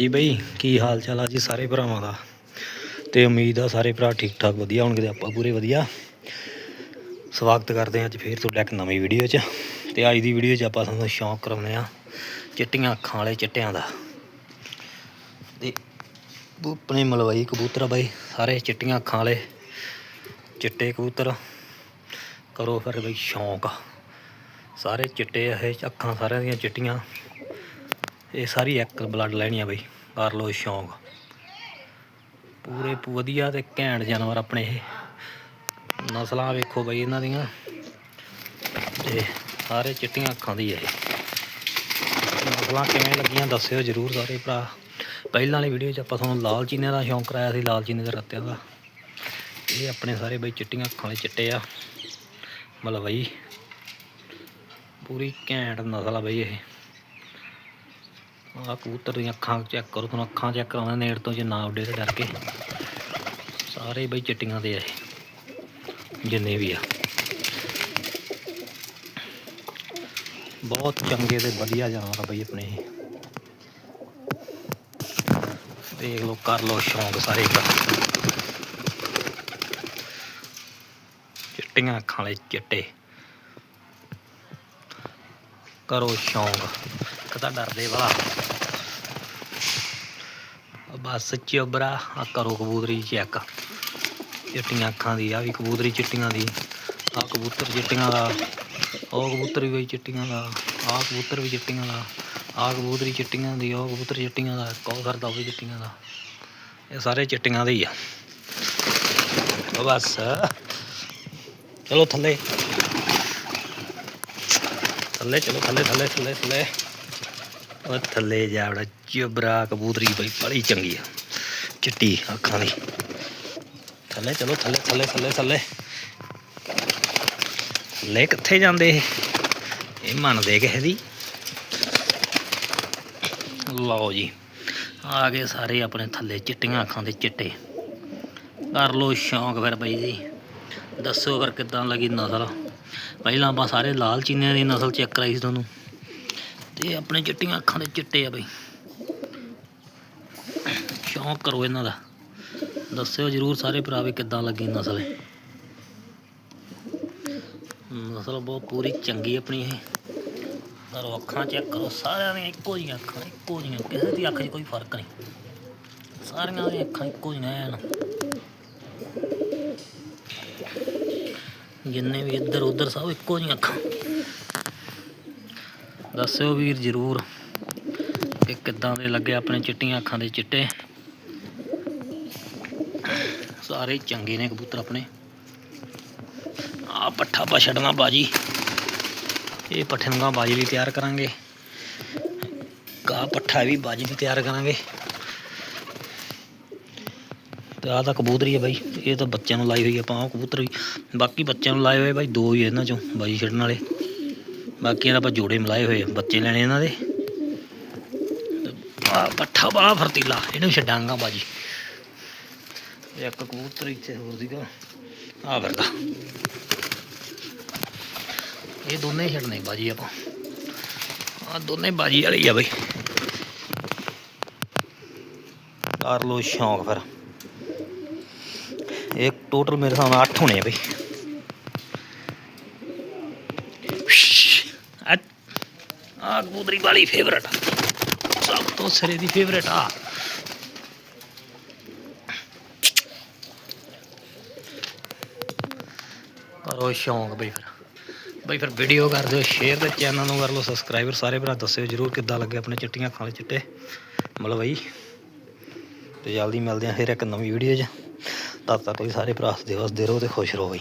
ਜੀ ਬਈ, ਕੀ ਹਾਲ ਚਾਲ ਆ ਜੀ ਸਾਰੇ ਭਰਾਵਾਂ ਦਾ? ਤੇ ਉਮੀਦ ਆ ਸਾਰੇ ਭਰਾ ਠੀਕ ਠਾਕ ਵਧੀਆ ਹੋਣਗੇ ਤੇ ਆਪਾਂ ਪੂਰੇ ਵਧੀਆ। ਸਵਾਗਤ ਕਰਦੇ ਹਾਂ ਅੱਜ ਫੇਰ ਤੁਹਾਡਾ ਇੱਕ ਨਵੀਂ ਵੀਡੀਓ 'ਚ। ਤੇ ਅੱਜ ਦੀ ਵੀਡੀਓ 'ਚ ਆਪਾਂ ਤੁਹਾਨੂੰ ਸ਼ੌਂਕ ਕਰਾਉਂਦੇ ਆ ਚਿੱਟੀਆਂ ਅੱਖਾਂ ਵਾਲੇ ਚਿੱਟਿਆਂ ਦਾ। ਤੇ ਉਹ ਆਪਣੇ ਮਲਵਈ ਕਬੂਤਰ ਆ ਬਾਈ, ਸਾਰੇ ਚਿੱਟੀਆਂ ਅੱਖਾਂ ਵਾਲੇ ਚਿੱਟੇ ਕਬੂਤਰ। ਕਰੋ ਫਿਰ ਬਈ ਸ਼ੌਂਕ। ਸਾਰੇ ਚਿੱਟੇ ਇਹ ਅੱਖਾਂ ਸਾਰਿਆਂ ਦੀਆਂ ਚਿੱਟੀਆਂ। ਇਹ ਸਾਰੀ ਇੱਕ ਬਲੱਡ ਲੈਣੀ ਆ ਬਈ, ਕਰ ਲੋ ਸ਼ੌਂਕ। ਪੂਰੇ ਵਧੀਆ ਤੇ ਘੈਂਟ ਜਾਨਵਰ ਆਪਣੇ ਇਹ। ਨਸਲਾਂ ਵੇਖੋ ਬਈ ਇਹਨਾਂ ਦੀਆਂ। ਤੇ ਸਾਰੇ ਚਿੱਟੀਆਂ ਅੱਖਾਂ ਦੀ ਇਹ। ਨਸਲਾਂ ਕਿਵੇਂ ਲੱਗੀਆਂ ਦੱਸਿਓ ਜਰੂਰ ਸਾਰੇ ਭਰਾ। ਪਹਿਲਾਂ ਵਾਲੀ ਵੀਡੀਓ 'ਚ ਆਪਾਂ ਤੁਹਾਨੂੰ ਲਾਲ ਚੀਨੇ ਦਾ ਸ਼ੌਂਕ ਕਰਾਇਆ ਸੀ, ਲਾਲ ਚੀਨੇ ਦੇ ਰੱਤਿਆਂ ਦਾ। ਇਹ ਆਪਣੇ ਸਾਰੇ ਬਈ ਚਿੱਟੀਆਂ ਅੱਖਾਂ ਵਾਲੇ ਚਿੱਟੇ ਆ। ਮਲਵਈ। ਪੂਰੀ ਘੈਂਟ ਨਸਲ ਆ ਬਈ ਇਹ। ਆਹ ਕਬੂਤਰ ਦੀਆਂ ਅੱਖਾਂ ਚੈੱਕ ਕਰੋ, ਤੁਹਾਨੂੰ ਅੱਖਾਂ ਚੈੱਕ ਕਰਾਉਂਦੇ, ਨੇੜ ਤੋਂ ਜੇ ਨਾ ਉੱਡੇ ਤੇ ਡਰ ਕੇ। ਸਾਰੇ ਬਈ ਚਿੱਟੀਆਂ ਦੇ ਆ ਇਹ, ਜਿੰਨੇ ਵੀ ਆ। ਬਹੁਤ ਚੰਗੇ ਤੇ ਵਧੀਆ ਜਾਨਵਰ ਆ ਬਈ ਆਪਣੇ ਇਹ। ਦੇਖ ਲਓ, ਕਰ ਲਓ ਸ਼ੌਂਕ ਸਾਰੇ ਦਾ ਚਿੱਟੀਆਂ ਅੱਖਾਂ ਵਾਲੇ ਚਿੱਟੇ। ਕਰੋ ਸ਼ੌਂਕ ਕਦਾ ਡਰਦੇ ਵਾਲਾ। ਬਸ ਚੋਬਰਾ ਆ ਕਰੋ ਕਬੂਤਰੀ ਚੈੱਕ ਚਿੱਟੀਆਂ ਅੱਖਾਂ ਦੀ ਆ ਵੀ ਕਬੂਤਰੀ ਚਿੱਟੀਆਂ ਦੀ। ਆ ਕਬੂਤਰ ਚਿੱਟੀਆਂ ਦਾ, ਉਹ ਕਬੂਤਰ ਵੀ ਚਿੱਟੀਆਂ ਦਾ ਆ ਕਬੂਤਰ ਵੀ ਚਿੱਟੀਆਂ ਦਾ ਆ ਕਬੂਤਰੀ ਚਿੱਟੀਆਂ ਦੀ, ਉਹ ਕਬੂਤਰ ਚਿੱਟੀਆਂ ਦਾ ਕੋ ਕਰਦਾ ਉਹ ਵੀ ਚਿੱਟੀਆਂ ਦਾ। ਇਹ ਸਾਰੇ ਚਿੱਟੀਆਂ ਦੇ ਹੀ ਆ। ਬਸ। ਚਲੋ ਥੱਲੇ। ਥੱਲੇ, ਚਲੋ ਥੱਲੇ ਥੱਲੇ ਥੱਲੇ ਥੱਲੇ। ਉਹ ਥੱਲੇ ਜਾ ਬੜਾ ਚੁਬਰਾ ਕਬੂਤਰੀ ਬਈ, ਬੜੀ ਚੰਗੀ ਆ। ਚਿੱਟੀ ਅੱਖਾਂ ਦੀ। ਥੱਲੇ ਚਲੋ, ਥੱਲੇ ਥੱਲੇ ਥੱਲੇ ਥੱਲੇ। ਥੱਲੇ ਕਿੱਥੇ ਜਾਂਦੇ ਇਹ? ਇਹ ਮੰਨਦੇ ਕਿਸੇ ਦੀ? ਲਓ ਜੀ, ਆ ਗਏ ਸਾਰੇ ਆਪਣੇ ਥੱਲੇ ਚਿੱਟੀਆਂ ਅੱਖਾਂ ਦੇ ਚਿੱਟੇ। ਕਰ ਲੋ ਸ਼ੌਂਕ ਫਿਰ ਬਈ ਜੀ। ਦੱਸੋ ਫਿਰ ਕਿੱਦਾਂ ਲੱਗੀ ਨਸਲ? ਪਹਿਲਾਂ ਆਪਾਂ ਸਾਰੇ ਲਾਲ ਚੀਨਿਆਂ ਦੀ ਨਸਲ ਚੈੱਕ ਕਰਾਈ ਸੀ ਤੁਹਾਨੂੰ। ਤੇ ਆਪਣੇ ਚਿੱਟੀਆਂ ਅੱਖਾਂ ਦੇ ਚਿੱਟੇ ਆ ਬਈ। ਸ਼ੌਂਕ ਕਰੋ ਇਹਨਾਂ ਦਾ। ਦੱਸਿਓ ਜਰੂਰ ਸਾਰੇ ਭਰਾ ਵੀ ਕਿੱਦਾਂ ਲੱਗੀ ਨਸਲ। ਨਸਲ ਬਹੁਤ ਪੂਰੀ ਚੰਗੀ ਆਪਣੀ ਇਹ। ਪਰ ਅੱਖਾਂ ਚੈੱਕ ਕਰੋ, ਸਾਰਿਆਂ ਦੀਆਂ ਇੱਕੋ ਜਿਹੀਆਂ ਅੱਖਾਂ, ਇੱਕੋ ਜਿਹੀਆਂ। ਕਿਸੇ ਦੀ ਅੱਖ 'ਚ ਕੋਈ ਫ਼ਰਕ ਨਹੀਂ। ਸਾਰੀਆਂ ਦੀਆਂ ਅੱਖਾਂ ਇੱਕੋ ਜਿਹੀਆਂ ਐਨ। ਜਿੰਨੇ ਵੀ ਇੱਧਰ ਉੱਧਰ ਸਭ ਇੱਕੋ ਜਿਹੀਆਂ ਅੱਖਾਂ। ਦੱਸਿਓ ਵੀਰ ਜਰੂਰ ਕਿ ਕਿੱਦਾਂ ਦੇ ਲੱਗੇ ਆਪਣੇ ਚਿੱਟੀਆਂ ਅੱਖਾਂ ਦੇ ਚਿੱਟੇ। ਸਾਰੇ ਚੰਗੇ ਨੇ ਕਬੂਤਰ ਆਪਣੇ। ਆ ਪੱਠਾ ਪਾ ਛੱਡਣਾ ਬਾਜੀ। ਇਹ ਪੱਠੇ ਨੂੰ ਬਾਜੀ ਵੀ ਤਿਆਰ ਕਰਾਂਗੇ। ਕਾ ਪੱਠਾ ਵੀ ਬਾਜੀ ਵੀ ਤਿਆਰ ਕਰਾਂਗੇ। ਤੇ ਆਹ ਤਾਂ ਕਬੂਤਰੀ ਹੈ ਬਾਈ। ਇਹ ਤਾਂ ਬੱਚਿਆਂ ਨੂੰ ਲਾਈ ਹੋਈ ਆ ਆਪਾਂ ਉਹ ਕਬੂਤਰ ਵੀ। ਬਾਕੀ ਬੱਚਿਆਂ ਨੂੰ ਲਾਏ ਹੋਏ ਬਾਈ, ਦੋ ਹੀ ਇਹਨਾਂ ਚੋਂ, ਬਾਜੀ ਛੱਡਣ ਵਾਲੇ। ਬਾਕੀ ਦਾ ਆਪਾਂ ਜੋੜੇ ਮਿਲਾਏ ਹੋਏ ਬੱਚੇ ਲੈਣੇ ਇਹਨਾਂ ਦੇ। ਪੱਠਾ ਬਾ ਫਰਤੀਲਾ, ਇਹਨੂੰ ਛੱਡਾਂਗਾ ਬਾਜੀ। ਇੱਕ ਕਬੂਤਰ ਇੱਥੇ ਹੋਰ ਸੀਗਾ ਆ ਫਿਰਦਾ ਇਹ ਦੋਨੇ ਹੀ ਛੱਡਣੇ ਬਾਜੀ ਆਪਾਂ। ਆ ਦੋਨੇ ਬਾਜੀ ਵਾਲੀ ਆ ਬਈ। ਕਰ ਲੋ ਸ਼ੌਂਕ ਫਿਰ। ਇਹ ਟੋਟਲ ਮੇਰੇ ਹਿਸਾਬ ਨਾਲ 8 ਹੋਣੇ ਆ ਬਈ ਆ ਆ ਕਬੂਤਰੀ ਵਾਲੀ ਫੇਵਰਟ ਸਭ ਤੋਂ ਸਿਰੇ ਦੀ ਫੇਵਰਟ ਆ। ਕਰੋ ਸ਼ੌਂਕ ਬਈ ਫਿਰ। ਬਈ ਫਿਰ ਵੀਡੀਓ ਕਰ ਦਿਓ ਸ਼ੇਅਰ ਤੇ ਚੈਨਲ ਨੂੰ ਕਰ ਲਓ ਸਬਸਕ੍ਰਾਈਬਰ ਸਾਰੇ ਭਰਾ ਦੱਸਿਓ ਜਰੂਰ ਕਿੱਦਾਂ ਲੱਗੇ ਆਪਣੇ ਚਿੱਟੀਆਂ ਅੱਖਾਂ ਵਾਲੇ ਚਿੱਟੇ। ਮਤਲਬ ਤੇ ਜਲਦੀ ਮਿਲਦੇ ਆ ਫਿਰ ਇੱਕ ਨਵੀਂ ਵੀਡੀਓ 'ਚ। ਤਦ ਤੱਕ ਲਈ ਸਾਰੇ ਭਰਾ ਹੱਸਦੇ ਵਸਦੇ ਰਹੋ ਤੇ ਖੁਸ਼ ਰਹੋ ਬਈ।